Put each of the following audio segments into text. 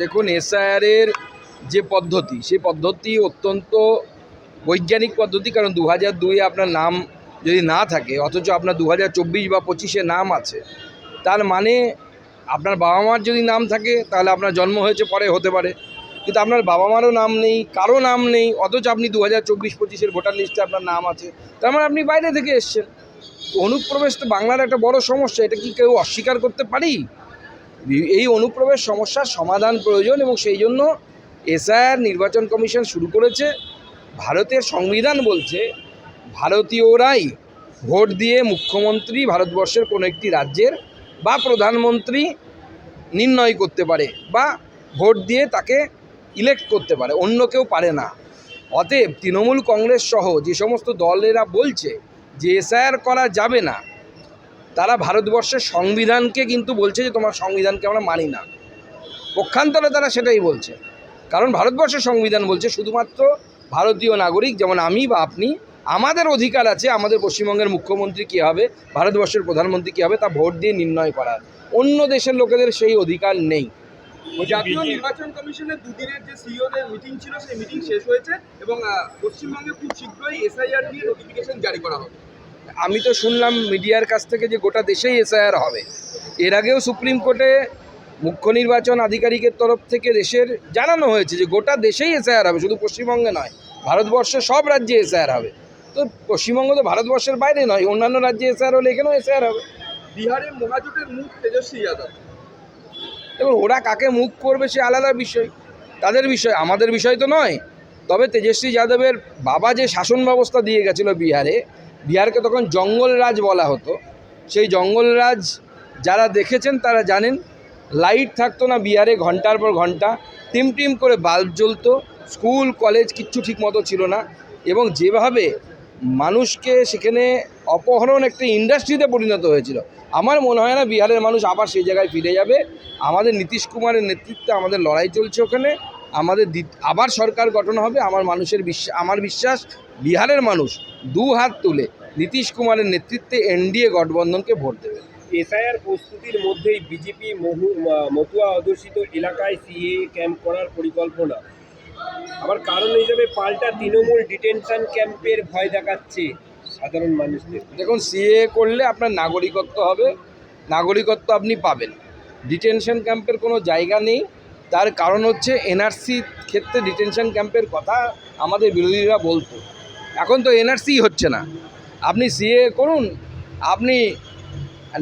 দেখুন এসআইআরের যে পদ্ধতি, সেই পদ্ধতি অত্যন্ত বৈজ্ঞানিক পদ্ধতি, কারণ দু হাজার দুইয়ে আপনার নাম যদি না থাকে, অথচ আপনার দু হাজার চব্বিশ বা পঁচিশে নাম আছে, তার মানে আপনার বাবা মার যদি নাম থাকে, তাহলে আপনার জন্ম হয়েছে, পরে হতে পারে। কিন্তু আপনার বাবা মারও নাম নেই কারও নাম নেই, অথচ আপনি দু হাজার চব্বিশ, পঁচিশের ভোটার লিস্টে আপনার নাম আছে, তার মানে আপনি বাইরে থেকে এসছেন। অনুপ্রবেশ তো বাংলার একটা বড় সমস্যা, এটা কি কেউ অস্বীকার করতে পারি? এই অনুপ্রবেশ সমস্যার সমাধান প্রয়োজন এবং সেই জন্য এসআইআর নির্বাচন কমিশন শুরু করেছে। ভারতের সংবিধান বলছে, ভারতীয়রাই ভোট দিয়ে মুখ্যমন্ত্রী ভারতবর্ষের কোনো একটি রাজ্যের বা প্রধানমন্ত্রী নির্ণয় করতে পারে বা ভোট দিয়ে তাকে ইলেক্ট করতে পারে, অন্য কেউ পারে না। অতএব তৃণমূল কংগ্রেস সহ যে সমস্ত দলেরা বলছে যে এসআইআর করা যাবে না তারা ভারতবর্ষের সংবিধানকে কিন্তু বলছে যে তোমার সংবিধানকে আমরা মানি না। পক্ষান্তরে তারা সেটাই বলছে। কারণ ভারতবর্ষের সংবিধান বলছে শুধুমাত্র ভারতীয় নাগরিক যেমন আমি বা আপনি আমাদের অধিকার আছে আমাদের পশ্চিমবঙ্গের মুখ্যমন্ত্রী কী হবে ভারতবর্ষের প্রধানমন্ত্রী কী হবে তা ভোট দিয়ে নির্ণয় করার অন্য দেশের লোকেদের সেই অধিকার নেই। জাতীয় নির্বাচন কমিশনের দুদিনের যে সিইওদের মিটিং ছিল সেই মিটিং শেষ হয়েছে এবং পশ্চিমবঙ্গে খুব শীঘ্রই এসআইআর নিয়ে নোটিফিকেশন জারি করা হবে। আমি তো শুনলাম মিডিয়ার কাছ থেকে যে গোটা দেশেই এসআইআর হবে। এর আগেও সুপ্রিম কোর্টে মুখ্য নির্বাচন আধিকারিকের তরফ থেকে দেশের জানানো হয়েছে যে গোটা দেশেই এসআইআর হবে শুধু পশ্চিমবঙ্গে নয় ভারতবর্ষের সব রাজ্যে এসআইআর হবে। তো পশ্চিমবঙ্গ তো ভারতবর্ষের বাইরে নয় অন্যান্য রাজ্যে এসআইআর হলে এখানেও এসআইআর হবে। বিহারে মহাজোটের মুখ তেজস্বী যাদব। এবং ওরা কাকে মুখ করবে সে আলাদা বিষয় তাদের বিষয় আমাদের বিষয় তো নয়। তবে তেজস্বী যাদবের বাবা যে শাসন ব্যবস্থা দিয়ে গেছিল বিহারে বিহারকে তখন জঙ্গল রাজ বলা হতো। সেই জঙ্গল রাজ যারা দেখেছেন তারা জানেন, লাইট থাকতো না বিহারে, ঘণ্টার পর ঘণ্টা। টিম টিম করে বাল্ব জ্বলতো, স্কুল, কলেজ কিচ্ছু ঠিক মতো ছিল না। এবং যেভাবে মানুষকে সেখানে অপহরণ একটা ইন্ডাস্ট্রিতে পরিণত হয়েছিল, আমার মনে হয় না বিহারের মানুষ আবার সেই জায়গায় ফিরে যাবে। আমাদের নীতিশ কুমারের নেতৃত্বে আমাদের লড়াই চলছে ওখানে। আমাদের আবার সরকার গঠন হবে, আমার মানুষের বিশ্বাস, আমার বিশ্বাস, বিহারের মানুষ দু হাত তুলে। নীতিশ কুমারের নেতৃত্বে এনডিএ গঠবন্ধনকে ভোট দেবে। এসআইআর প্রস্তুতির মধ্যেই বিজেপি মহু মতুয়া অধ্যুষিত এলাকায় সিএ ক্যাম্প করার পরিকল্পনা। আবার কারণ হিসেবে পাল্টা তৃণমূল ডিটেনশন ক্যাম্পের ভয় দেখাচ্ছে সাধারণ মানুষদের। দেখুন সিএ করলে আপনার নাগরিকত্ব হবে নাগরিকত্ব আপনি পাবেন। ডিটেনশন ক্যাম্পের কোনো জায়গা নেই। তার কারণ হচ্ছে এনআরসি ক্ষেত্রে ডিটেনশন ক্যাম্পের কথা আমাদের বিরোধীরা বলতো। এখন তো এনআরসি হচ্ছে না। আপনি সিএ করুন, আপনি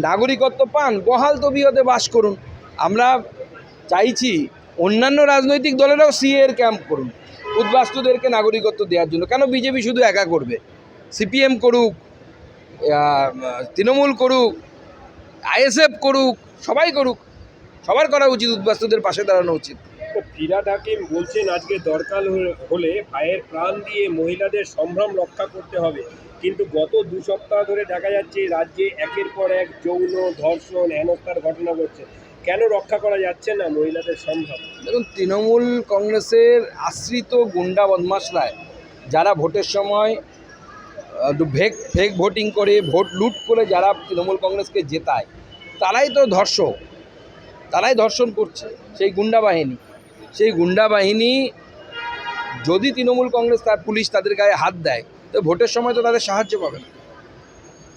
নাগরিকত্ব পান, বহাল তবিয়তে বাস করুন। আমরা চাইছি অন্যান্য রাজনৈতিক দলেরাও সিএ ক্যাম্প করুন। উদ্বাস্তুদেরকে নাগরিকত্ব দেওয়ার জন্য। কেন বিজেপি শুধু একা করবে? সিপিএম করুক তৃণমূল করুক, আইএসএফ করুক, সবাই করুক। সবার করা উচিত, উদ্বাস্তুদের পাশে দাঁড়ানো উচিত। ফিরাদ হাকিম বলছেন, আজকে দরকার হলে ভাইয়ের প্রাণ দিয়ে মহিলাদের সম্ভ্রম রক্ষা করতে হবে। কিন্তু গত দু সপ্তাহ ধরে দেখা যাচ্ছে রাজ্যে একের পর এক যৌন ধর্ষণ, হেনস্থার ঘটনা ঘটছে। কেন রক্ষা করা যাচ্ছে না মহিলাদের সম্ভব? দেখুন, তৃণমূল কংগ্রেসের আশ্রিত গুন্ডা বদমাশরায় যারা ভোটের সময় ভেক ফেক ভোটিং করে, ভোট লুট করে যারা তৃণমূল কংগ্রেসকে জেতায়, তারাই তো ধর্ষক। তারাই ধর্ষণ করছে সেই গুন্ডা বাহিনী। সেই গুন্ডা বাহিনী যদি তৃণমূল কংগ্রেস তার পুলিশ তাদের গায়ে হাত দেয় তো ভোটের সময় তো তাদের সাহায্য পাবে না।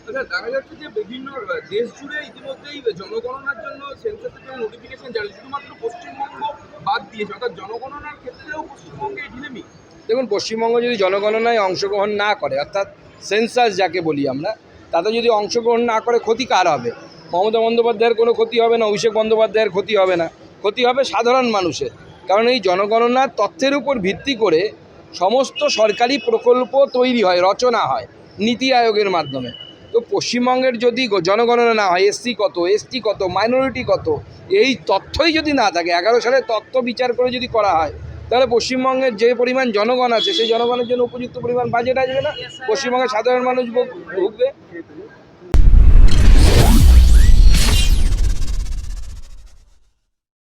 আচ্ছা দেখা যাচ্ছে যে বিভিন্ন দেশ জুড়ে ইতিমধ্যেই জনগণনার জন্য সেন্সাস থেকে নোটিফিকেশন জারি শুধুমাত্র পশ্চিমবঙ্গ বাদ দিয়েছে অর্থাৎ জনগণনার ক্ষেত্রেও পশ্চিমবঙ্গে ঢিলেমি দেখুন পশ্চিমবঙ্গ যদি জনগণনায় অংশগ্রহণ না করে অর্থাৎ সেন্সাস যাকে বলি আমরা তাতে যদি অংশগ্রহণ না করে ক্ষতি কার হবে? মমতা বন্দ্যোপাধ্যায়ের কোনো ক্ষতি হবে না অভিষেক বন্দ্যোপাধ্যায়ের ক্ষতি হবে না। ক্ষতি হবে সাধারণ মানুষের। কারণ এই জনগণনার তথ্যের উপর ভিত্তি করে সমস্ত সরকারি প্রকল্প তৈরি হয়, রচনা হয়, নীতি আয়োগের মাধ্যমে। তো পশ্চিমবঙ্গের যদি জনগণনা না হয়, এসসি কত, এসটি কত মাইনরিটি কত, এই তথ্যই যদি না থাকে, এগারো সালে তথ্য বিচার করে যদি করা হয়, তাহলে পশ্চিমবঙ্গের যে পরিমাণ জনগণ আছে, সেই জনগণের জন্য উপযুক্ত পরিমাণ বাজেট আসবে না? পশ্চিমবঙ্গের সাধারণ মানুষ ভুগবে।